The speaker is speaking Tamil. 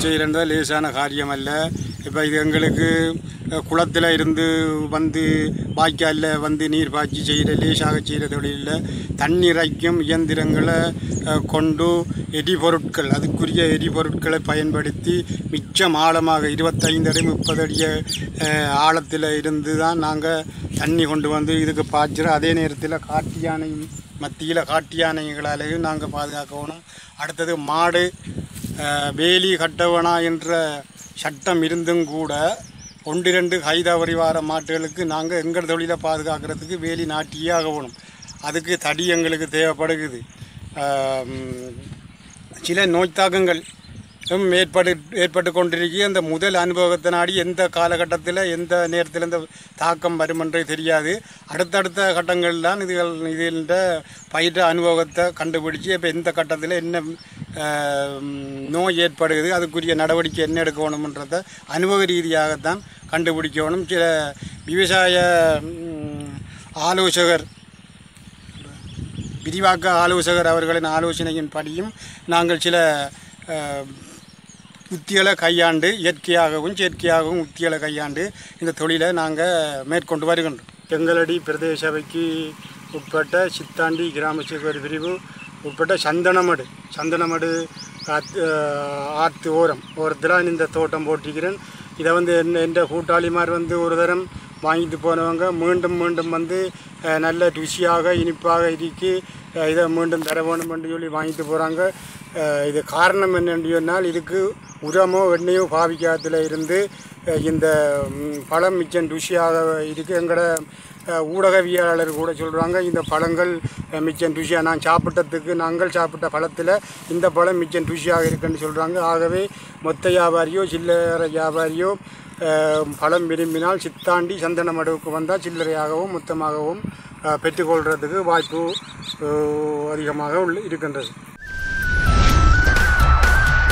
செய்கிறதா லேசான காரியம் அல்ல இப்போ இது எங்களுக்கு குளத்தில் இருந்து வந்து வாய்க்காலில் வந்து நீர் பாய்ச்சி செய்கிற லேசாக செய்கிற தொழிலில் தண்ணீரைக்கும் இயந்திரங்களை கொண்டு எரிபொருட்கள் அதுக்குரிய எரிபொருட்களை பயன்படுத்தி மிச்சம் ஆழமாக இருபத்தைந்து அடி முப்பது அடி ஆழத்தில் இருந்து தான் நாங்கள் தண்ணி கொண்டு வந்து இதுக்கு பாய்ச்சிறோம் அதே நேரத்தில் காட்டு யானை மத்தியில் காட்டு யானைகளாலேயும் நாங்கள் பாதுகாக்கணும் அடுத்தது மாடு வேலி கட்டவனா என்ற சட்டம் இருந்தும் கூட ஒன்றிரண்டு ரெண்டு கைதவறி மாட்டுகளுக்கு நாங்கள் எங்கள் தொழிலை பாதுகாக்கிறதுக்கு வேலி நாட்டியே ஆகணும் அதுக்கு தடி எங்களுக்கு தேவைப்படுகிறது. சில நோய் தாக்கங்கள் ஏற்பட்டு ஏற்பட்டு கொண்டிருக்கிற அந்த முதல் அனுபவத்தை நாடி எந்த காலகட்டத்தில் எந்த நேரத்தில் இந்த தாக்கம் வரும் என்றே தெரியாது. அடுத்தடுத்த கட்டங்கள் தான் இதுகள் இதில் பயிற்ற அனுபவத்தை கண்டுபிடிச்சு இப்போ எந்த கட்டத்தில் என்ன நோய் ஏற்படுகிறது. அதுக்குரிய நடவடிக்கை என்ன எடுக்கணுன்றதை அனுபவ ரீதியாகத்தான் கண்டுபிடிக்கணும். சில விவசாய ஆலோசகர் விரிவாக்க ஆலோசகர் அவர்களின் ஆலோசனையின் படியும் நாங்கள் சில உத்திகளை கையாண்டு இயற்கையாகவும் செயற்கையாகவும் உத்திகளை கையாண்டு இந்த தொழிலை நாங்கள் மேற்கொண்டு வருகின்றோம். எங்களடி பிரதேச சபைக்கு உட்பட்ட சித்தாண்டி கிராம சேகர் பிரிவு உட்பட்ட சந்தனமடு சந்தனமடு ஆத்து ஆற்று ஓரம். ஓரத்தில் இந்த தோட்டம் போட்டிருக்கிறேன். இதை வந்து என் என்ற கூட்டாளிமார் வந்து ஒரு தரம் வாங்கிட்டு போனவங்க மீண்டும் மீண்டும் வந்து நல்ல ருசியாக இனிப்பாக இருக்கி. இதை மீண்டும் தர வேணும் என்று சொல்லி வாங்கிட்டு போகிறாங்க இது காரணம் என்னென்று சொன்னால் இதுக்கு உரமோ எண்ணெயோ பாவிக்காத்துல இருந்து இந்த பழம் மிச்சம் ருசியாக இருக்குது எங்களோட ஊடகவியலாளர் கூட சொல்கிறாங்க இந்த பழங்கள் மிச்சம் ருசியாக நான் சாப்பிட்டதுக்கு நாங்கள் சாப்பிட்ட பழத்தில் இந்த பழம் மிச்சம் ருசியாக இருக்குன்னு சொல்கிறாங்க ஆகவே மொத்த வியாபாரியோ சில்லறை வியாபாரியோ பழம் விரும்பினால் சித்தாண்டி சந்தன மடவுக்கு வந்தால் சில்லறையாகவும் மொத்தமாகவும் பெற்றுக்கொள்கிறதுக்கு வாய்ப்பு அதிகமாக உள்ள இருக்கின்றது.